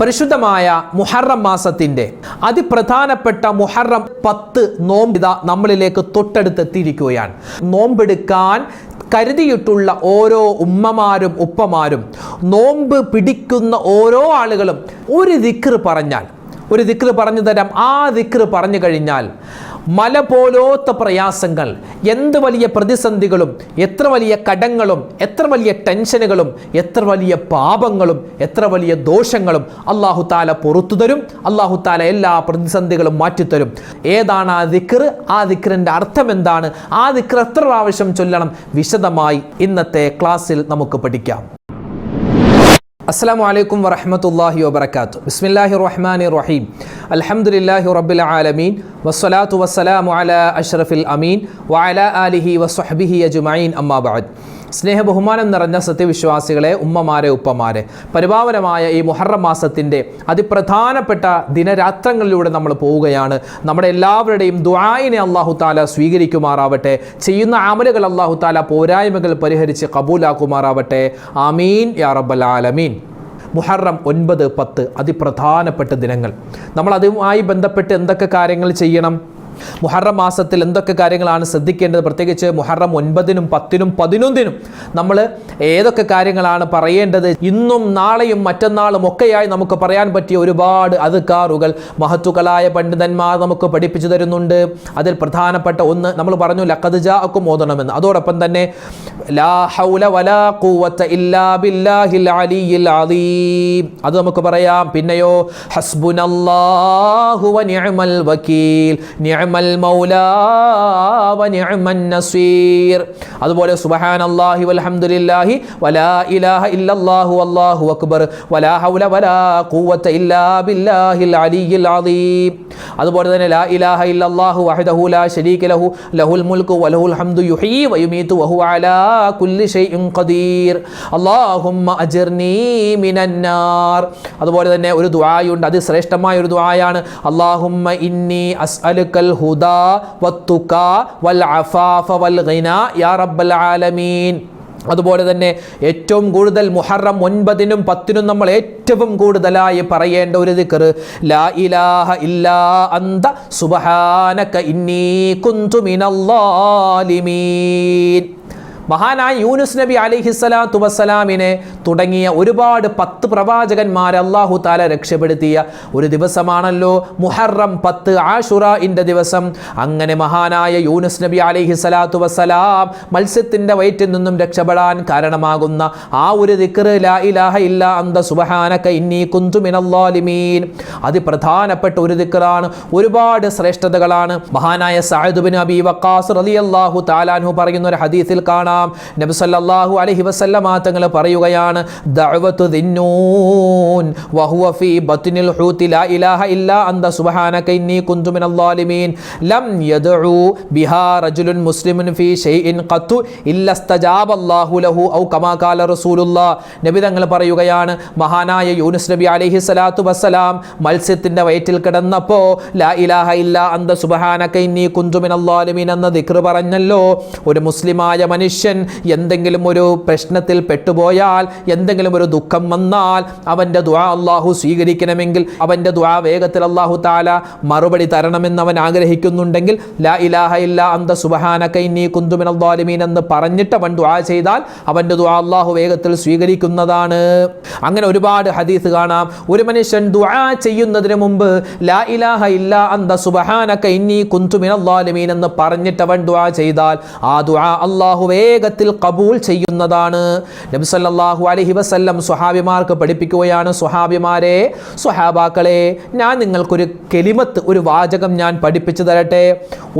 പരിശുദ്ധമായ മുഹറം മാസത്തിന്റെ അതിപ്രധാനപ്പെട്ട മുഹറം പത്ത് നോമ്പിത നമ്മളിലേക്ക് തൊട്ടടുത്തെത്തിയിരിക്കുകയാണ്. നോമ്പെടുക്കാൻ കരുതിയിട്ടുള്ള ഓരോ ഉമ്മമാരും ഉപ്പമാരും നോമ്പ് പിടിക്കുന്ന ഓരോ ആളുകളും ഒരു ദിക്ർ പറഞ്ഞാൽ ഒരു ദിക്ർ പറഞ്ഞു തരാം ആ ദിക്ർ പറഞ്ഞു കഴിഞ്ഞാൽ മല പോലോത്ത പ്രയാസങ്ങൾ. എന്ത് വലിയ പ്രതിസന്ധികളും എത്ര വലിയ കടങ്ങളും എത്ര വലിയ ടെൻഷനുകളും എത്ര വലിയ പാപങ്ങളും എത്ര വലിയ ദോഷങ്ങളും അള്ളാഹു താല പുറത്തു തരും. അള്ളാഹു താല എല്ലാ പ്രതിസന്ധികളും മാറ്റിത്തരും ഏതാണ് ആ ദിക്ർ ആ ദിക്റിന്റെ അർത്ഥം എന്താണ്? ആ ദിക്ർ എത്ര പ്രാവശ്യം ചൊല്ലണം? വിശദമായി ഇന്നത്തെ ക്ലാസ്സിൽ നമുക്ക് പഠിക്കാം. അസ്സാം വലൈക്കും വറഹമത്തല്ലാഹി വബർക്കാത്തു ബിസ്മില്ലാഹി റഹ്മാൻ റഹീം അൽഹംദുലില്ലാഹി റബ്ബിൽ ആലമീൻ വസ്സലാത്തു വസ്സലാമു അല അഷ്റഫിൽ അമീൻ വഅല ആലിഹി വസ്വഹ്ബിഹി അജ്മഈൻ അമ്മാ ബഅദ് സ്നേഹ ബഹുമാനം നിറഞ്ഞ സത്യവിശ്വാസികളെ ഉമ്മമാരെ ഉപ്പമാരെ. പരിപാവനമായ ഈ മുഹറം മാസത്തിന്റെ അതിപ്രധാനപ്പെട്ട ദിനരാത്രങ്ങളിലൂടെ നമ്മൾ പോവുകയാണ്. നമ്മുടെ എല്ലാവരുടെയും ദുആയിനെ അള്ളാഹു താല സ്വീകരിക്കുമാറാവട്ടെ ചെയ്യുന്ന ആമലുകൾ അള്ളാഹു താല പോരായ്മകൾ പരിഹരിച്ച് കബൂലാക്കുമാറാവട്ടെ. ആമീൻ യാ റബ്ബൽ ആലമീൻ. മുഹറം ഒൻപത് പത്ത് അതിപ്രധാനപ്പെട്ട ദിനങ്ങൾ. നമ്മൾ അതുമായി ബന്ധപ്പെട്ട് എന്തൊക്കെ കാര്യങ്ങൾ ചെയ്യണം? മുഹറം മാസത്തിൽ എന്തൊക്കെ കാര്യങ്ങളാണ് ശ്രദ്ധിക്കേണ്ടത്? പ്രത്യേകിച്ച് മുഹറം ഒൻപതിനും പത്തിനും പതിനൊന്നിനും നമ്മൾ ഏതൊക്കെ കാര്യങ്ങളാണ് പറയേണ്ടത്? ഇന്നും നാളെയും മറ്റന്നാളും ഒക്കെയായി നമുക്ക് പറയാൻ പറ്റിയ ഒരുപാട് അതുക്കാറുകൾ മഹത്തുക്കളായ പണ്ഡിതന്മാർ നമുക്ക് പഠിപ്പിച്ചു തരുന്നുണ്ട്. അതിൽ പ്രധാനപ്പെട്ട ഒന്ന് നമ്മൾ പറഞ്ഞു ലക്കദ്ജാക്കും ഓതണമെന്ന്. അതോടൊപ്പം തന്നെ ലാ ഹൗല വലാ ഇല്ലാ ബില്ലാഹിൽ അലിയിൽ അലീം അത് നമുക്ക് പറയാം പിന്നെയോ ഹസ്ബുനല്ലാഹു വ വക്കീൽ. നിഅമൽ മൗലാ വ നിഅമൻ നസീർ. അതുപോലെ സുബ്ഹാനല്ലാഹി വൽഹംദുലില്ലാഹി വലാ ഇലാഹ ഇല്ലല്ലാഹു അല്ലാഹു അക്ബർ. വലാ ഹൗല വലാ ഖുവത ഇല്ലാ ബില്ലാഹിൽ അലിയിൽ അലീം അതുപോലെ തന്നെ ലാ ഇലാഹ ഇല്ലല്ലാഹു വഹദഹു ലാ ശരീക ലഹു ലഹുൽ മുൽക്കു വലഹുൽ ഹംദു യുഹീ വയുമീതു വഹുവ അലാ കുല്ലി ഷൈഇൻ ഖദീർ. അല്ലാഹുമ്മ അജിർനീ മിനന്നാർ അതുപോലെ തന്നെ ഒരു ദുആയുണ്ട് അത് ശ്രേഷ്ഠമായ ഒരു ദുആയാണ്. അല്ലാഹുമ്മ ഇന്നി അസ്അലുക്കൽ ഹുദാ വത്തുക വൽ അഫാഫ വൽ ഗിന യാ റബ്ബൽ ആലമീൻ. അതുപോലെ തന്നെ ഏറ്റവും കൂടുതൽ മുഹറം ഒൻപതിനും പത്തിനും നമ്മൾ ഏറ്റവും കൂടുതലായി പറയേണ്ട ഒരു ദിക്കർ ലാ ഇലാഹ ഇല്ലാ അന്ത സുബഹാനക ഇന്നി കുന്തു മിനല്ലാലിമീൻ മഹാനായ യൂനുസ് നബി അലിഹിസ്സലാത്തു വസ്സലാമിനെ തുടങ്ങിയ ഒരുപാട് പത്ത് പ്രവാചകന്മാരെ അള്ളാഹു താല രക്ഷപ്പെടുത്തിയ ഒരു ദിവസമാണല്ലോ മുഹറം പത്ത് ആഷുറഇന്റെ ദിവസം. അങ്ങനെ മഹാനായ യൂനുസ് നബി അലിഹിസ്സലാത്തു വസ്സലാം മത്സ്യത്തിന്റെ വയറ്റിൽ നിന്നും രക്ഷപ്പെടാൻ കാരണമാകുന്ന ആ ഒരു ദിക്ർ ലാ ഇലാഹ ഇല്ല അന്ത ഇന്നി അതിപ്രധാനപ്പെട്ട ഒരു ദിക്റാണ് ഒരുപാട് ശ്രേഷ്ഠതകളാണ്. മഹാനായ സഅദ് ബിൻ അബി വക്കാസ് റളിയല്ലാഹു താലാൻഹു പറയുന്ന ഒരു ഹദീസിൽ കാണാം. നബി സല്ലല്ലാഹു അലൈഹി വസല്ലമ തങ്ങൾ പറയുകയാണ് ദഅവതു ദിന്നൂൻ വഹുവ ഫീ ബത്നിൽ ഹൂതി ലാ ഇലാഹ ഇല്ലാ അന്ത സുബ്ഹാനക ഇന്നി കുന്തു മിനൽ ളാലിമീൻ ലം യദ്ഉ ബിഹാ റജുലുൻ മുസ്ലിമുൻ ഫീ ഷൈഇൻ ഖത്തു ഇല്ല ഇസ്തജാബ അല്ലാഹു ലഹു ഔ കമാ ഖാല റസൂലുള്ളാഹ് നബി തങ്ങൾ പറയുകയാണ് മഹാനായ യൂനുസ് നബി അലൈഹി സ്വലാത്തു വസ്സലാം മത്സ്യത്തിന്റെ വയറ്റിൽ കിടന്നപ്പോൾ ലാ ഇലാഹ ഇല്ല അന്ത സുബ്ഹാനക ഇന്നി കുന്തു മിനൽ ളാലിമീൻ എന്ന ദിക്ർ പറഞ്ഞല്ലോ. ഒരു മുസ്ലിമായ മനുഷ്യൻ എന്തെങ്കിലും ഒരു പ്രശ്നത്തിൽ പെട്ടുപോയാൽ എന്തെങ്കിലും ഒരു ദുഃഖം വന്നാൽ അവന്റെ ദ്വാ അള്ളാഹു സ്വീകരിക്കണമെങ്കിൽ അവന്റെ ദ്വാ വേഗത്തിൽ അള്ളാഹു താല മറുപടി തരണമെന്ന് അവൻ ആഗ്രഹിക്കുന്നുണ്ടെങ്കിൽ ലാ ഇലാഹ ഇല്ല അന്ത സുബഹാന കൈനി കുന്തുമിൻ അള്ളാലിമീൻ എന്ന് പറഞ്ഞിട്ട് അവൻ ദ്വാ ചെയ്താൽ അവന്റെ ദ്വാ അള്ളാഹു വേഗത്തിൽ സ്വീകരിക്കുന്നതാണ്. അങ്ങനെ ഒരുപാട് ഹദീസ് കാണാം. ഒരു മനുഷ്യൻ ദ്വാ ചെയ്യുന്നതിന് മുമ്പ് ലാ ഇലാഹ ഇല്ല അന്ത സുബഹാന കൈനി കുന്തുമിൻ അള്ളാലിമീൻ എന്ന് പറഞ്ഞിട്ട് അവൻ ദുആ ചെയ്താൽ ആ ദ്വാ അള്ളാഹു വേഗത്തിൽ കബൂൽ ചെയ്യുന്നതാണ്. നബി സല്ലല്ലാഹു അലൈഹി വസല്ലം സ്വഹാബിമാർക്ക് പഠിപ്പിക്കുകയാണ് സ്വഹാബിമാരെ സ്വഹാബാക്കളെ ഞാൻ നിങ്ങൾക്കൊരു കെലിമത്ത് ഒരു വാചകം ഞാൻ പഠിപ്പിച്ചു തരട്ടെ.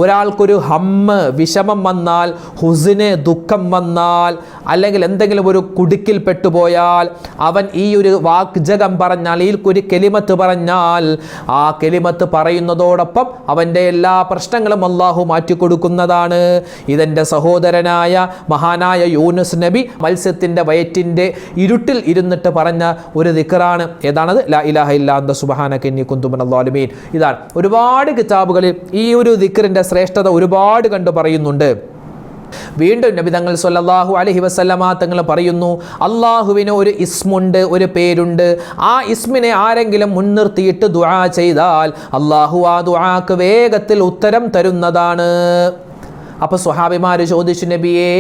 ഒരാൾക്കൊരു ഹമ്മ് വിഷമം വന്നാൽ ഹുസിന് ദുഃഖം വന്നാൽ അല്ലെങ്കിൽ എന്തെങ്കിലും ഒരു കുടുക്കിൽ പെട്ടുപോയാൽ അവൻ ഈ ഒരു വാക്ജകം പറഞ്ഞാൽ ഈ ഒരു കെലിമത്ത് പറഞ്ഞാൽ ആ കെലിമത്ത് പറയുന്നതോടൊപ്പം അവന്റെ എല്ലാ പ്രശ്നങ്ങളും അള്ളാഹു മാറ്റിക്കൊടുക്കുന്നതാണ്. ഇതെന്റെ സഹോദരനായ മഹാനായ യൂനുസ് നബി മത്സ്യത്തിന്റെ വയറ്റിന്റെ ഇരുട്ടിൽ ഇരുന്നിട്ട് പറഞ്ഞ ഒരു ദിക്കറാണ് ഏതാണത്? ലാ ഇലാഹ ഇല്ലാന്ത സുബഹാന കന്നി കുന്തുമൻ അള്ളാലുമീൻ ഇതാണ്. ഒരുപാട് കിതാബുകളിൽ ഈ ഒരു ദിക്കറിന്റെ ശ്രേഷ്ഠത ഒരുപാട് കണ്ടു പറയുന്നുണ്ട്. വീണ്ടും നബി തങ്ങൾ സല്ലല്ലാഹു അലഹി വസല്ലമ തങ്ങൾ പറയുന്നു അള്ളാഹുവിന് ഒരു ഇസ്മുണ്ട് ഒരു പേരുണ്ട്. ആ ഇസ്മിനെ ആരെങ്കിലും മുൻനിർത്തിയിട്ട് ദുആ ചെയ്താൽ അള്ളാഹു ആ ദുആക്ക് വേഗത്തിൽ ഉത്തരം തരുന്നതാണ്. അപ്പൊ സ്വഹാബിമാർ ചോദിച്ചു നബിയേ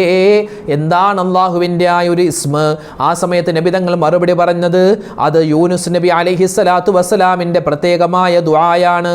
എന്താണ് അള്ളാഹുവിന്റെ ആ ഒരു ഇസ്മ? ആ സമയത്ത് നബി തങ്ങൾ മറുപടി പറഞ്ഞത് അത് യൂനുസ് നബി അലഹി സ്വലാത്തു വസ്സലാമിന്റെ പ്രത്യേകമായ ദുആയാണ്.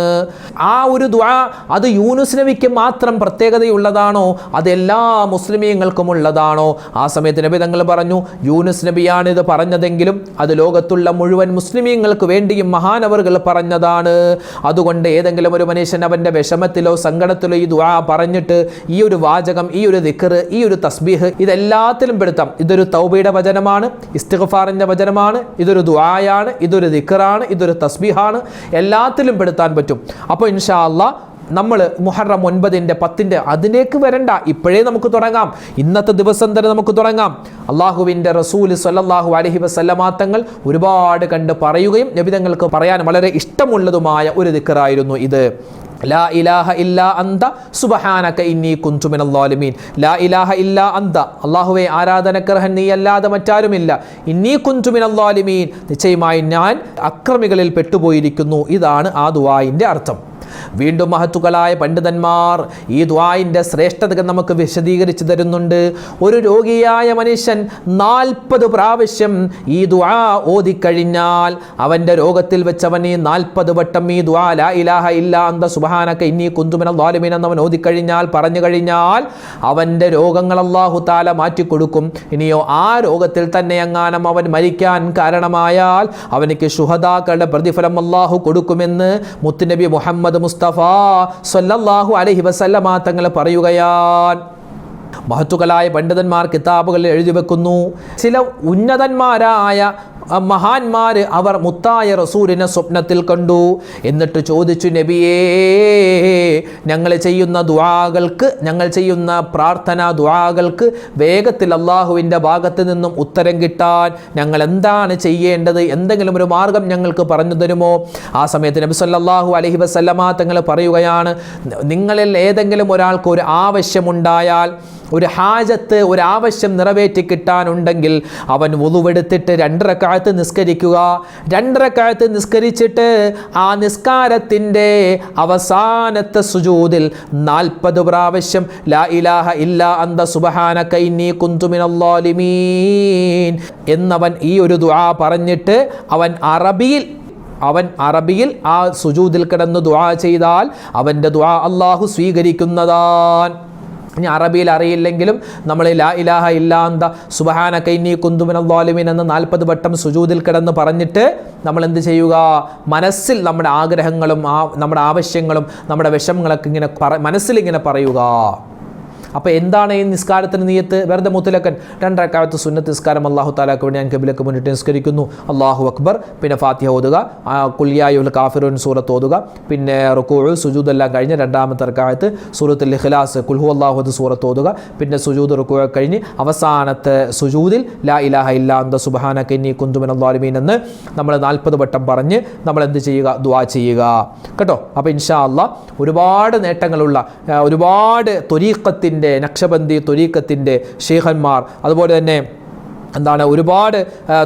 ആ ഒരു ദുആ അത് യൂനുസ് നബിക്ക് മാത്രം പ്രത്യേകതയുള്ളതാണോ? അത് എല്ലാ മുസ്ലിമീങ്ങൾക്കും ഉള്ളതാണോ? ആ സമയത്ത് നബി തങ്ങൾ പറഞ്ഞു യൂനുസ് നബിയാണ് ഇത് പറഞ്ഞതെങ്കിലും അത് ലോകത്തുള്ള മുഴുവൻ മുസ്ലിമീങ്ങൾക്ക് വേണ്ടിയും മഹാനവറുകൾ പറഞ്ഞതാണ്. അതുകൊണ്ട് ഏതെങ്കിലും ഒരു മനുഷ്യൻ അവന്റെ വിഷമത്തിലോ സങ്കടത്തിലോ ഈ ദുആ പറഞ്ഞിട്ട് ഒരു വാചകം ഈ ഒരു ദിക്കറ് ഈ ഒരു തസ്ബീഹ് ഇതെല്ലാത്തിലും പെടുത്താം. ഇതൊരു തൗബയുടെ വചനമാണ് ഇസ്തിഖഫാറിന്റെ വചനമാണ് ഇതൊരു ദുആയാണ് ഇതൊരു ദിക്കറാണ് ഇതൊരു തസ്ബീഹാണ്. എല്ലാത്തിലും പെടുത്താൻ പറ്റും. അപ്പോൾ ഇൻഷാ അള്ളാ നമ്മൾ മുഹറം ഒൻപതിന്റെ പത്തിന്റെ അതിലേക്ക് വരണ്ട. ഇപ്പോഴേ നമുക്ക് തുടങ്ങാം. ഇന്നത്തെ ദിവസം തന്നെ നമുക്ക് തുടങ്ങാം. അള്ളാഹുവിന്റെ റസൂൽ സല്ലാഹു അലഹി വസല്ലമാത്തങ്ങൾ ഒരുപാട് കണ്ട് പറയുകയും നബിതങ്ങൾക്ക് പറയാൻ വളരെ ഇഷ്ടമുള്ളതുമായ ഒരു ദിക്കറായിരുന്നു ഇത്. ലാ ഇലാഹ ഇല്ലാ അന്ത സുബഹാനക ഇന്നി ളാലിമീൻ ലാ ഇലാഹ ഇല്ലാ അന്ത അല്ലാഹുവേ ആരാധനക്കർഹൻ നീ അല്ലാതെ മറ്റാരുമില്ല. ഇന്നി ളാലിമീൻ നിശ്ചയമായി ഞാൻ അക്രമികളിൽ പെട്ടുപോയിരിക്കുന്നു. ഇതാണ് ആ ദുവായിന്റെ അർത്ഥം. വീണ്ടും മഹത്തുക്കളായ പണ്ഡിതന്മാർ ഈ ദ്വായിന്റെ ശ്രേഷ്ഠതകൾ നമുക്ക് വിശദീകരിച്ചു തരുന്നുണ്ട്. ഒരു രോഗിയായ മനുഷ്യൻ നാൽപ്പത് പ്രാവശ്യം ഈ ദ്വാ ഓതിക്കഴിഞ്ഞാൽ അവന്റെ രോഗത്തിൽ വെച്ചവൻ ഈ നാൽപ്പത് വട്ടം ഈ ദ്വാ ലാ ഇലാഹ ഇല്ല അന്ത സുബഹാനക്ക ഇനി കുന്തുമന ദ്വാലുമീൻ എന്നവൻ ഓതിക്കഴിഞ്ഞാൽ പറഞ്ഞു കഴിഞ്ഞാൽ അവന്റെ രോഗങ്ങൾ അള്ളാഹു താല മാറ്റിക്കൊടുക്കും. ഇനിയോ ആ രോഗത്തിൽ തന്നെ എങ്ങാനും അവൻ മരിക്കാൻ കാരണമായാൽ അവനിക്ക് ശുഹദാക്കളുടെ പ്രതിഫലം അള്ളാഹു കൊടുക്കുമെന്ന് മുത്തുനബി മുഹമ്മദ് മുസ്തഫ സല്ലല്ലാഹു അലഹി വസല്ലമ തങ്ങളെ പറയുകയാൻ മഹത്തുക്കളായ പണ്ഡിതന്മാർ കിതാബുകളിൽ എഴുതി വെക്കുന്നു. ചില ഉന്നതന്മാരായ മഹാന്മാർ അവർ മുത്തായ റസൂലിനെ സ്വപ്നത്തിൽ കണ്ടു. എന്നിട്ട് ചോദിച്ചു നബിയേ ഞങ്ങൾ ചെയ്യുന്ന ദുആകൾക്ക് ഞങ്ങൾ ചെയ്യുന്ന പ്രാർത്ഥന ദുആകൾക്ക് വേഗത്തിൽ അള്ളാഹുവിന്റെ ഭാഗത്ത് നിന്നും ഉത്തരം കിട്ടാൻ ഞങ്ങൾ എന്താണ് ചെയ്യേണ്ടത്? എന്തെങ്കിലും ഒരു മാർഗം ഞങ്ങൾക്ക് പറഞ്ഞു തരുമോ? ആ സമയത്ത് നബി സല്ലാഹു അലഹി വസല്ലമ തങ്ങൾ പറയുകയാണ് നിങ്ങളിൽ ഏതെങ്കിലും ഒരാൾക്ക് ഒരു ആവശ്യമുണ്ടായാൽ ഒരു ഹാജത്ത് ഒരു ആവശ്യം നിറവേറ്റി കിട്ടാനുണ്ടെങ്കിൽ അവൻ ഒതുവെടുത്തിട്ട് രണ്ടരക്കാലത്ത് നിസ്കരിക്കുക. രണ്ടരക്കാലത്ത് നിസ്കരിച്ചിട്ട് ആ നിസ്കാരത്തിന്റെ അവസാനത്തെ സുജൂതിൽ നാൽപ്പത് പ്രാവശ്യം ലാ ഇലാഹ ഇല്ല അന്ത സുബഹാന കൈനി കുന്തുമിനല്ലാലിമീൻ എന്നവൻ ഈ ഒരു ദുആ പറഞ്ഞിട്ട് അവൻ അറബിയിൽ അവൻ അറബിയിൽ ആ സുജൂതിൽ കിടന്ന് ദുആ ചെയ്താൽ അവന്റെ ദുആ അള്ളാഹു സ്വീകരിക്കുന്നതാൻ. ഇനി അറബിയിൽ അറിയില്ലെങ്കിലും നമ്മൾ ലാ ഇലാഹ ഇല്ലാന്ത സുബഹാന കൈനി കുന്തുമിനാലിമിൻ എന്ന് നാൽപ്പത് വട്ടം സുജൂതിൽ കിടന്ന് പറഞ്ഞിട്ട് നമ്മൾ എന്ത് ചെയ്യുക? മനസ്സിൽ നമ്മുടെ ആഗ്രഹങ്ങളും നമ്മുടെ ആവശ്യങ്ങളും നമ്മുടെ വിഷമങ്ങളൊക്കെ ഇങ്ങനെ മനസ്സിൽ ഇങ്ങനെ പറയുക. അപ്പോൾ എന്താണ് ഈ നിസ്കാരത്തിന് നീയത്ത്? വെറുതെ മുത്തലക്കൻ രണ്ടരക്കാലത്ത് സുന്നത്ത് നിസ്കാരം അള്ളാഹു താലാക്ക് വേണ്ടി ഞാൻ കബിലക്ക് മുന്നിട്ട് നിസ്കരിക്കുന്നു. അള്ളാഹു അക്ബർ. പിന്നെ ഫാത്തിഹ ഓതുക. കുല്യായുൽ കാഫിറുൻ സൂറത്ത് ഓതുക. പിന്നെ റുക്കൂൾ സുജൂദ് എല്ലാം കഴിഞ്ഞ് രണ്ടാമത്തെ റക്കായത്ത് സൂറത്തുൽ ഇഖ്ലാസ് കുൽഹു അള്ളാഹു അത് സൂറത്ത് ഓതുക. പിന്നെ സുജൂദ് റുക്കൂ കഴിഞ്ഞ് അവസാനത്തെ സുജൂദിൽ ലാ ഇലാഹ ഇല്ലാ അന്ത സുബഹാന കന്നി കുന്തുമൻ അള്ളാലുമീൻ എന്ന് നമ്മൾ നാൽപ്പത് വട്ടം പറഞ്ഞ് നമ്മൾ എന്ത് ചെയ്യുക? ദുആ ചെയ്യുക. കേട്ടോ? അപ്പോൾ ഇൻഷാ അള്ളാ ഒരുപാട് നേട്ടങ്ങളുള്ള ഒരുപാട് തൊരീക്കത്തിന്റെ നക്ഷബന്ദി തൊരീക്കത്തിന്റെ ഷേഖന്മാർ അതുപോലെ തന്നെ എന്താണ് ഒരുപാട്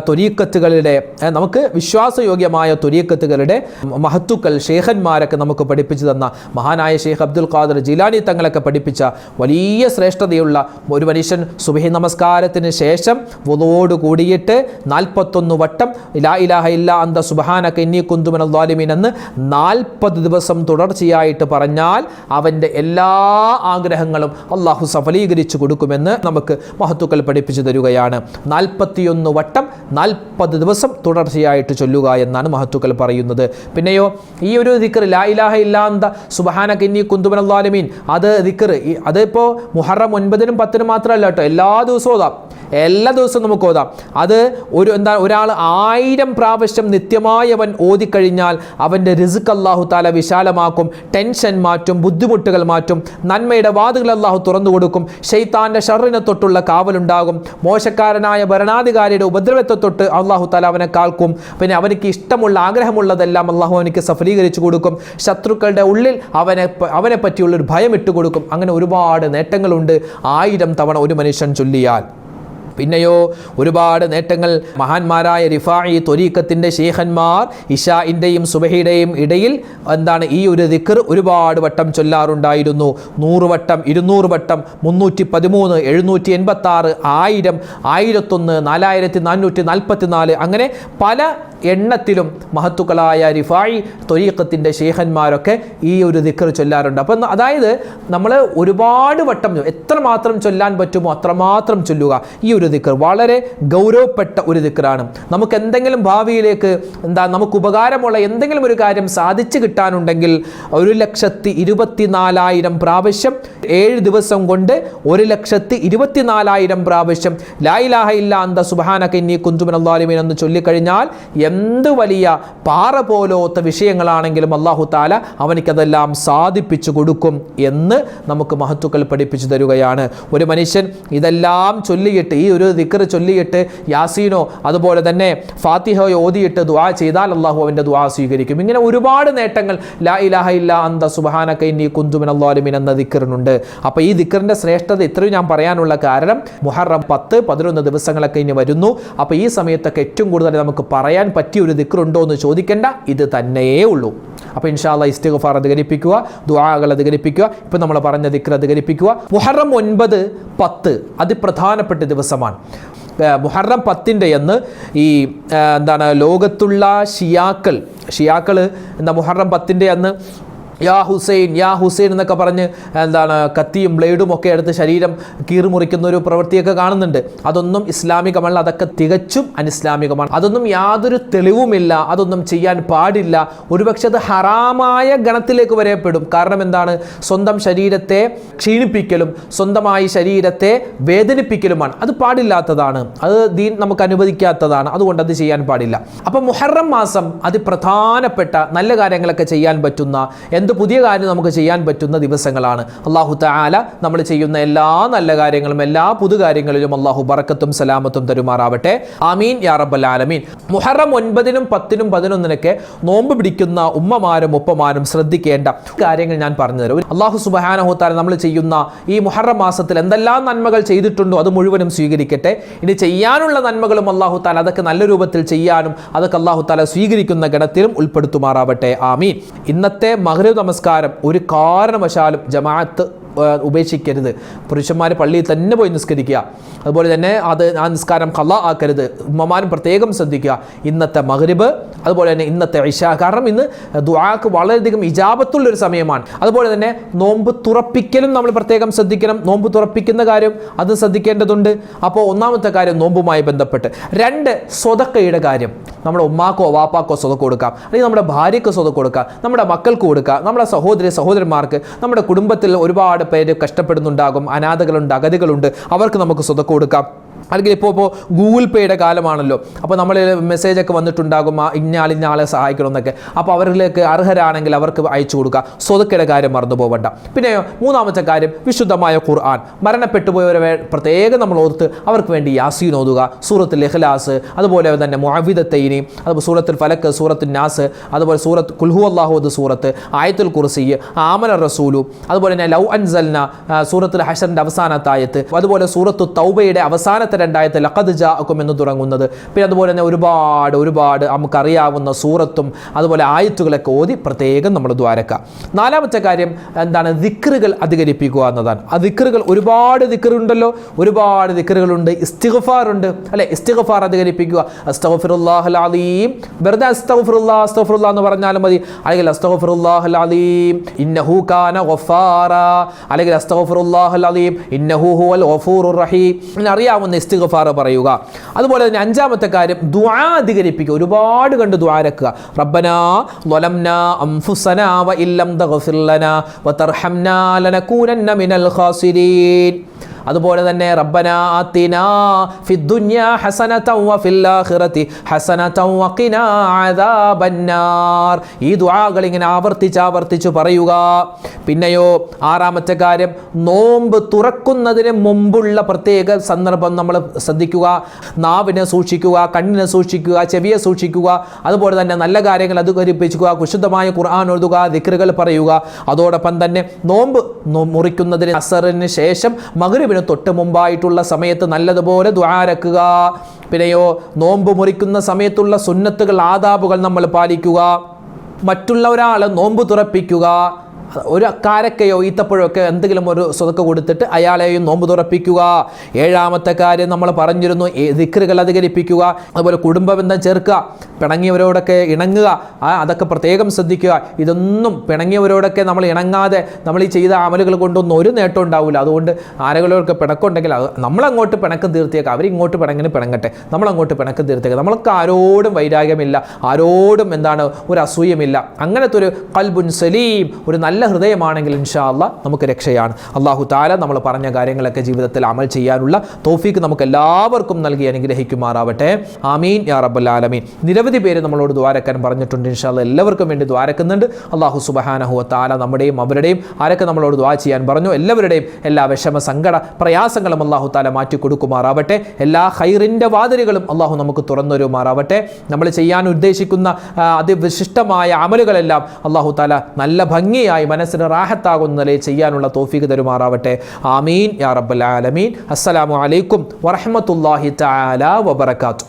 തൊരീക്കത്തുകളുടെ നമുക്ക് വിശ്വാസയോഗ്യമായ തൊരീക്കത്തുകളുടെ മഹത്തുക്കൾ ഷേഖന്മാരൊക്കെ നമുക്ക് പഠിപ്പിച്ചു തന്ന മഹാനായ ഷെയ്ഖ് അബ്ദുൽ ഖാദർ ജിലാനി തങ്ങളൊക്കെ പഠിപ്പിച്ച വലിയ ശ്രേഷ്ഠതയുള്ള ഒരു മനുഷ്യൻ സുബഹി നമസ്കാരത്തിന് ശേഷം വുതോട് കൂടിയിട്ട് നാൽപ്പത്തൊന്ന് വട്ടം ഇലാ ഇലാഹ ഇല്ല അന്ത സുബഹാനക ഇന്നി കുന്തുമൻ ദ്വാലിമീൻ എന്ന് നാൽപ്പത് ദിവസം തുടർച്ചയായിട്ട് പറഞ്ഞാൽ അവന്റെ എല്ലാ ആഗ്രഹങ്ങളും അള്ളാഹു സഫലീകരിച്ചു കൊടുക്കുമെന്ന് നമുക്ക് മഹത്തുക്കൾ പഠിപ്പിച്ചു തരികയാണ്. നാൽപ്പത്തിയൊന്ന് വട്ടം നാൽപ്പത് ദിവസം തുടർച്ചയായിട്ട് ചൊല്ലുക എന്നാണ് മഹത്തുക്കൾ പറയുന്നത്. പിന്നെയോ ഈ ഒരു ദിക്കർ ലാ ഇലാഹ ഇല്ലാന്ത സുബഹാന കിന്നി കുന്തുബൻ അള്ളാലമീൻ അത് ദിക്കർ അതിപ്പോൾ മുഹറം ഒൻപതിനും പത്തിനും മാത്രമല്ല കേട്ടോ എല്ലാ ദിവസവും എല്ലാ ദിവസവും നമുക്ക് ഓതാം. അത് ഒരു എന്താ ഒരാൾ ആയിരം പ്രാവശ്യം നിത്യമായി അവൻ ഓതിക്കഴിഞ്ഞാൽ അവന്റെ റിസുക്ക് അള്ളാഹു താല വിശാലമാക്കും ടെൻഷൻ മാറ്റും ബുദ്ധിമുട്ടുകൾ മാറ്റും നന്മയുടെ വാതുകൾ അള്ളാഹു തുറന്നു കൊടുക്കും ഷെയ്ത്താന്റെ ഷറിനെ തൊട്ടുള്ള കാവലുണ്ടാകും മോശക്കാരനായ ഭരണാധികാരിയുടെ ഉപദ്രവത്തെ തൊട്ട് അള്ളാഹു താല അവനെ കാൽക്കും പിന്നെ അവനിക്ക് ഇഷ്ടമുള്ള ആഗ്രഹമുള്ളതെല്ലാം അള്ളാഹു അവനിക്ക് സഫലീകരിച്ചു കൊടുക്കും ശത്രുക്കളുടെ ഉള്ളിൽ അവനെ അവനെ പറ്റിയുള്ളൊരു ഭയം ഇട്ടുകൊടുക്കും അങ്ങനെ ഒരുപാട് നേട്ടങ്ങളുണ്ട്. ആയിരം തവണ ഒരു മനുഷ്യൻ ചൊല്ലിയാൽ പിന്നെയോ ഒരുപാട് നേട്ടങ്ങൾ മഹാന്മാരായ റിഫായി തൊരീക്കത്തിന്റെ ശേഖന്മാർ ഇഷാഇന്റെയും സുബഹിയുടെയും ഇടയിൽ എന്താണ് ഈ ഒരു ദിക്കർ ഒരുപാട് വട്ടം ചൊല്ലാറുണ്ടായിരുന്നു. നൂറ് വട്ടം ഇരുന്നൂറ് വട്ടം മുന്നൂറ്റി പതിമൂന്ന് എഴുന്നൂറ്റി എൺപത്തി ആറ് ആയിരം ആയിരത്തൊന്ന് നാലായിരത്തി നാനൂറ്റി നാൽപ്പത്തി നാല് അങ്ങനെ പല എണ്ണത്തിലും മഹത്തുക്കളായ റിഫായി തൊരീക്കത്തിന്റെ ശേഖന്മാരൊക്കെ ഈ ഒരു ദിക്കർ ചൊല്ലാറുണ്ട്. അപ്പം അതായത് നമ്മൾ ഒരുപാട് വട്ടം എത്ര എത്രമാത്രം ചൊല്ലാൻ പറ്റുമോ അത്രമാത്രം ചൊല്ലുക ഈ ഒരു ദിക്കർ വളരെ ഗൗരവപ്പെട്ട ഒരു ദിക്കറാണ് നമുക്ക് എന്തെങ്കിലും ഭാവിയിലേക്ക് എന്താ നമുക്ക് ഉപകാരമുള്ള എന്തെങ്കിലും ഒരു കാര്യം സാധിച്ചു കിട്ടാനുണ്ടെങ്കിൽ ഒരു ലക്ഷത്തി ഇരുപത്തിനാലായിരം പ്രാവശ്യം ഏഴ് ദിവസം കൊണ്ട് ഒരു ലക്ഷത്തി ഇരുപത്തിനാലായിരം പ്രാവശ്യം ലായിലാഹ ഇല്ല അന്ത സുബാനക ഇന്നി കുന്തുമൻ അള്ളാലിമീൻ എന്ന് ചൊല്ലിക്കഴിഞ്ഞാൽ എന്ത് വലിയ പാറ പോലോത്ത വിഷയങ്ങളാണെങ്കിലും അള്ളാഹു താല അവനിക്കതെല്ലാം സാധിപ്പിച്ചു കൊടുക്കും എന്ന് നമുക്ക് മഹത്തുക്കൾ പഠിപ്പിച്ചു തരുകയാണ്. ഒരു മനുഷ്യൻ ഇതെല്ലാം ചൊല്ലിയിട്ട് ഈ ഒരു ദിക്കർ ചൊല്ലിയിട്ട് യാസീനോ അതുപോലെ തന്നെ ഫാത്തിഹോ ഓതിയിട്ട് ദുആ ചെയ്താൽ അള്ളാഹു അവന്റെ ദുആ സ്വീകരിക്കും. ഇങ്ങനെ ഒരുപാട് നേട്ടങ്ങൾ ലാ ഇലാഹ ഇല്ല അന്ത സുബാന ഇന്നി കുന്തുമിൻ അള്ളാലുമിൻ എന്ന ദിക്കറിനുണ്ട് അപ്പോൾ ഈ ദിക്കറിന്റെ ശ്രേഷ്ഠത ഇത്രയും ഞാൻ പറയാനുള്ള കാരണം മുഹറം പത്ത് പതിനൊന്ന് ദിവസങ്ങളൊക്കെ ഇനി വരുന്നു. അപ്പോൾ ഈ സമയത്തൊക്കെ ഏറ്റവും കൂടുതൽ നമുക്ക് പറയാൻ പറ്റിയ ഒരു ദിക്കറുണ്ടോ എന്ന് ചോദിക്കേണ്ട. ഇത് തന്നെയേ ഉള്ളൂ. അപ്പോൾ ഇൻഷാല്ല ഇസ്തിഗഫാർ അധികരിപ്പിക്കുക ദുആകൾ അധികരിപ്പിക്കുക ഇപ്പം നമ്മൾ പറഞ്ഞ ദിക്ർ അധികരിപ്പിക്കുക. മുഹറം ഒൻപത് പത്ത് അതിപ്രധാനപ്പെട്ട ദിവസമാണ്. മുഹറം പത്തിന്റെ എന്ന് ഈ എന്താണ് ലോകത്തുള്ള ഷിയാക്കൾ ഷിയാക്കൾ എന്താ മുഹറം പത്തിന്റെ അന്ന് യാ ഹുസൈൻ യാ ഹുസൈൻ എന്നൊക്കെ പറഞ്ഞ് എന്താണ് കത്തിയും ബ്ലേഡും ഒക്കെ എടുത്ത് ശരീരം കീറിമുറിക്കുന്ന ഒരു പ്രവൃത്തിയൊക്കെ കാണുന്നുണ്ട്. അതൊന്നും ഇസ്ലാമികമല്ല അതൊക്കെ തികച്ചും അനിസ്ലാമികമാണ്. അതൊന്നും യാതൊരു തെളിവുമില്ല അതൊന്നും ചെയ്യാൻ പാടില്ല. ഒരുപക്ഷെ അത് ഹറാമായ ഗണത്തിലേക്ക് വരെ പെടും കാരണം എന്താണ്? സ്വന്തം ശരീരത്തെ ക്ഷീണിപ്പിക്കലും സ്വന്തമായി ശരീരത്തെ വേദനിപ്പിക്കലുമാണ്. അത് പാടില്ലാത്തതാണ്. അത് ദീൻ നമുക്ക് അനുവദിക്കാത്തതാണ്. അതുകൊണ്ട് അത് ചെയ്യാൻ പാടില്ല. അപ്പം മുഹറം മാസം അതിപ്രധാനപ്പെട്ട നല്ല കാര്യങ്ങളൊക്കെ ചെയ്യാൻ പറ്റുന്ന എന്ത് പുതിയ കാര്യം നമുക്ക് ചെയ്യാൻ പറ്റുന്ന ദിവസങ്ങളാണ്. അള്ളാഹു താല നമ്മൾ ചെയ്യുന്ന എല്ലാ നല്ല കാര്യങ്ങളും എല്ലാ പുതു കാര്യങ്ങളിലും അള്ളാഹു ബറക്കത്തും സലാമത്തും തരുമാറാവട്ടെ. ആമീൻ. യാ റബ്ബൽ ആലമീൻ. മുഹറം ഒൻപതിനും പത്തിനും പതിനൊന്നിനൊക്കെ നോമ്പ് പിടിക്കുന്ന ഉമ്മമാരും ഉപ്പമാരും ശ്രദ്ധിക്കേണ്ട കാര്യങ്ങൾ ഞാൻ പറഞ്ഞു തരും അള്ളാഹു സുബഹാനഹുത്താല നമ്മൾ ചെയ്യുന്ന ഈ മുഹറം മാസത്തിൽ എന്തെല്ലാം നന്മകൾ ചെയ്തിട്ടുണ്ടോ അത് മുഴുവനും സ്വീകരിക്കട്ടെ. ഇനി ചെയ്യാനുള്ള നന്മകളും അള്ളാഹു താല അതൊക്കെ നല്ല രൂപത്തിൽ ചെയ്യാനും അതൊക്കെ അള്ളാഹു താല സ്വീകരിക്കുന്ന ഗണത്തിലും ഉൾപ്പെടുത്തുമാറാവട്ടെ. ആമീൻ. ഇന്നത്തെ മഹ്രിബ് നമസ്കാരം. ഒരു കാരണവശാലും ജമാഅത്ത് ഉപേക്ഷിക്കരുത്. പുരുഷന്മാർ പള്ളിയിൽ തന്നെ പോയി നിസ്കരിക്കുക. അതുപോലെ തന്നെ അത് ആ നിസ്കാരം കള്ള ആക്കരുത്. ഉമ്മമാരും പ്രത്യേകം ശ്രദ്ധിക്കുക. ഇന്നത്തെ മഗ്രിബ് അതുപോലെ തന്നെ ഇന്നത്തെ ഇഷ. കാരണം ഇന്ന് ദുആക്ക് വളരെയധികം ഇജാബത്തുള്ള ഒരു സമയമാണ്. അതുപോലെ തന്നെ നോമ്പ് തുറപ്പിക്കലും നമ്മൾ പ്രത്യേകം ശ്രദ്ധിക്കണം. നോമ്പ് തുറപ്പിക്കുന്ന കാര്യം അത് ശ്രദ്ധിക്കേണ്ടതുണ്ട്. അപ്പോൾ ഒന്നാമത്തെ കാര്യം നോമ്പുമായി ബന്ധപ്പെട്ട്. രണ്ട് സ്വതക്കയുടെ കാര്യം. നമ്മുടെ ഉമ്മാക്കോ വാപ്പാക്കോ സ്വതക്ക് കൊടുക്കാം. അല്ലെങ്കിൽ നമ്മുടെ ഭാര്യയ്ക്ക് സ്വതക്ക് കൊടുക്കാം. നമ്മുടെ മക്കൾക്ക് കൊടുക്കാം. നമ്മുടെ സഹോദരി സഹോദരന്മാർക്ക് നമ്മുടെ കുടുംബത്തിൽ ഒരുപാട് പേര് കഷ്ടപ്പെടുന്നുണ്ടാകും. അനാഥകളുണ്ട് അഗതികളുണ്ട്. അവർക്ക് നമുക്ക് സ്വതക്ക് കൊടുക്കാം. അല്ലെങ്കിൽ ഇപ്പോൾ ഇപ്പോൾ ഗൂഗിൾ പേയുടെ കാലമാണല്ലോ. അപ്പോൾ നമ്മൾ മെസ്സേജൊക്കെ വന്നിട്ടുണ്ടാകും ആ ഇന്നയാളെ സഹായിക്കണം എന്നൊക്കെ. അപ്പോൾ അവരിലേക്ക് അർഹരാണെങ്കിൽ അവർക്ക് അയച്ചു കൊടുക്കുക. സ്വതക്കയുടെ കാര്യം മറന്നു പോകണ്ട പിന്നെ മൂന്നാമത്തെ കാര്യം വിശുദ്ധമായ ഖുർആൻ. മരണപ്പെട്ടു പോയവരെ പ്രത്യേകം നമ്മൾ ഓർത്ത് അവർക്ക് വേണ്ടി യാസീൻ ഓതുക. സൂറത്തുൽ ഇഖ്ലാസ് അതുപോലെ തന്നെ മുഅവിദത്തൈനി അതുപോലെ സൂറത്തിൽ ഫലക്ക് സൂറത്തുൽ നാസ് അതുപോലെ സൂറത്ത് കുൽഹു അള്ളാഹുദ് സൂറത്ത് ആയത്തുൽ കുർസി ആമന റസൂലു അതുപോലെ തന്നെ ലൗ അൻസൽന സൂറത്തിൽ ഹഷറിന്റെ അവസാനത്തെ ആയത്ത് അതുപോലെ സൂറത്തു തൗബയുടെ അവസാനത്തെ രണ്ടായത്തിൽ ലഖദ് ജാക്കും എന്ന് തുടങ്ങുന്നത്. പിന്നെ അതുപോലെ തന്നെ ഒരുപാട് ഒരുപാട് നമുക്കറിയാവുന്ന സൂറത്തും അതുപോലെ ആയത്തുകളൊക്കെ ഓതി പ്രത്യേകം നമ്മൾ ദ്വാരക്ക. നാലാമത്തെ കാര്യം എന്താണ്? ദിക്റുകൾ അധികരിപ്പിക്കുക എന്നതാണ്. ആ ദിക്റുകൾ ഒരുപാട് ദിക്റുണ്ടല്ലോ. ഒരുപാട് ദിക്റുകളുണ്ട്. ഇസ്തിഗഫാറുണ്ട്. അല്ലെ? ഇസ്തിഗഫാർ അധികരിപ്പിക്കുക. അസ്തഗ്ഫിറുല്ലാഹൽ അലീം. വെറുതെ അസ്തഫിറുല്ലാ അസ്തഗ്ഫിറുല്ലാ എന്ന് പറഞ്ഞാലും മതി. അല്ലെങ്കിൽ അസ്തഗ്ഫിറുല്ലാഹൽ അലീം. ഇന്നഹു കാന ഗഫാറ. അല്ലെങ്കിൽ അസ്തഗ്ഫിറുല്ലാഹൽ അലീം. ഇന്നഹു ഹുവൽ ഗഫൂറുർ റഹീം. അറിയാവുന്ന ഇസ്തിഗ്ഫാർ പറയുക. അതുപോലെ തന്നെ അഞ്ചാമത്തെ കാര്യം ദുആ അധികരിപ്പിക്കുക. ഒരുപാട് കണ്ട് ദ്വാരക്കുക റബ്ബനാ ളലംനാ അംഫുസനാ വ ഇല്ലം തഗ്ഫിർ ലനാ വതർഹംനാ ലനകൂനന്ന മിനൽ ഖാസിരീൻ. അതുപോലെ തന്നെ റബ്ബന വഫിൽ ആഖിറതി വഖിനാ ഈ ദുആകൾ ഇങ്ങനെ ആവർത്തിച്ച് ആവർത്തിച്ച് പറയുക. പിന്നെയോ ആറാമത്തെ കാര്യം നോമ്പ് തുറക്കുന്നതിന് മുമ്പുള്ള പ്രത്യേക സന്ദർഭം നമ്മൾ ശ്രദ്ധിക്കുക. നാവിനെ സൂക്ഷിക്കുക കണ്ണിനെ സൂക്ഷിക്കുക ചെവിയെ സൂക്ഷിക്കുക അതുപോലെ തന്നെ നല്ല കാര്യങ്ങൾ അത് കരിപ്പിക്കുക കുശുദ്ധമായ ഖുർആൻ എഴുതുക ദിക്റുകൾ പറയുക. അതോടൊപ്പം തന്നെ നോമ്പ് മുറിക്കുന്നതിന് അസറിന് ശേഷം മകരുവിന് തൊട്ട് മുമ്പായിട്ടുള്ള സമയത്ത് നല്ലതുപോലെ ദ്വാരക്കുക പിന്നെയോ നോമ്പ് മുറിക്കുന്ന സമയത്തുള്ള സുന്നത്തുകൾ ആദാബുകൾ നമ്മൾ പാലിക്കുക. മറ്റുള്ള ഒരാൾ നോമ്പ് തുറപ്പിക്കുക. ഒരു കാരക്കയോ ഈത്തപ്പഴോ ഒക്കെ എന്തെങ്കിലും ഒരു സ്വതക്ക കൊടുത്തിട്ട് അയാളെയും നോമ്പ് തുറപ്പിക്കുക. ഏഴാമത്തെ കാര്യം നമ്മൾ പറഞ്ഞിരുന്നു ദിക്കറുകൾ അധികരിപ്പിക്കുക അതുപോലെ കുടുംബ ബന്ധം ചേർക്കുക പിണങ്ങിയവരോടൊക്കെ ഇണങ്ങുക അതൊക്കെ പ്രത്യേകം ശ്രദ്ധിക്കുക. ഇതൊന്നും പിണങ്ങിയവരോടൊക്കെ നമ്മൾ ഇണങ്ങാതെ നമ്മൾ ഈ ചെയ്ത അമലുകൾ കൊണ്ടൊന്നും ഒരു നേട്ടം ഉണ്ടാവില്ല അതുകൊണ്ട് ആരെങ്കിലുമൊക്കെ പിണക്കുണ്ടെങ്കിൽ നമ്മളങ്ങോട്ട് പിണക്കം തീർത്തിയേക്കാം അവരിങ്ങോട്ട് പിണങ്ങിന് പിണങ്ങട്ടെ. നമ്മളങ്ങോട്ട് പിണക്കം തീർത്തേക്കാം. നമ്മൾക്ക് ആരോടും വൈരാഗ്യമില്ല ആരോടും എന്താണ് ഒരു അസൂയമില്ല. അങ്ങനത്തെ ഒരു കൽബുൻ സലീം ഒരു നല്ല ഹൃദയമാണെങ്കിൽ ഇൻഷാ അല്ല നമുക്ക് രക്ഷയാണ്. അള്ളാഹു താല നമ്മൾ പറഞ്ഞ കാര്യങ്ങളൊക്കെ ജീവിതത്തിൽ അമൽ ചെയ്യാനുള്ള തോഫീക്ക് നമുക്ക് എല്ലാവർക്കും നൽകി അനുഗ്രഹിക്കുമാറാവട്ടെ. ആമീൻ യാ റബ്ബൽ ആലമീൻ. നിരവധി പേര് നമ്മളോട് ദ്വാരക്കാൻ പറഞ്ഞിട്ടുണ്ട് ഇൻഷാ അല്ല. എല്ലാവർക്കും വേണ്ടി ദ്വാരക്കുന്നുണ്ട് അള്ളാഹു സുബഹാനഹു താല നമ്മുടെയും അവരുടെയും ആരൊക്കെ നമ്മളോട് ദ്വാ ചെയ്യാൻ പറഞ്ഞു എല്ലാവരുടെയും എല്ലാ വിഷമ സങ്കട പ്രയാസങ്ങളും അള്ളാഹു താല മാറ്റി കൊടുക്കുമാറാവട്ടെ. എല്ലാ ഹൈറിന്റെ വാതിലുകളും അള്ളാഹു നമുക്ക് തുറന്നുവരുമാറാവട്ടെ നമ്മൾ ചെയ്യാൻ ഉദ്ദേശിക്കുന്ന അതിവിശിഷ്ടമായ അമലുകളെല്ലാം അള്ളാഹു താല നല്ല ഭംഗിയായി മനസ്സിന് റാഹത്താകുന്ന നിലയിൽ ചെയ്യാനുള്ള തോഫീക്ക് തരുമാറാവട്ടെ. ആമീൻ. യാ റബ്ബൽ ആലമീൻ. അസ്സലാമു അലൈക്കും വറഹ്മത്തുള്ളാഹി തആല വബറകാതുഹു.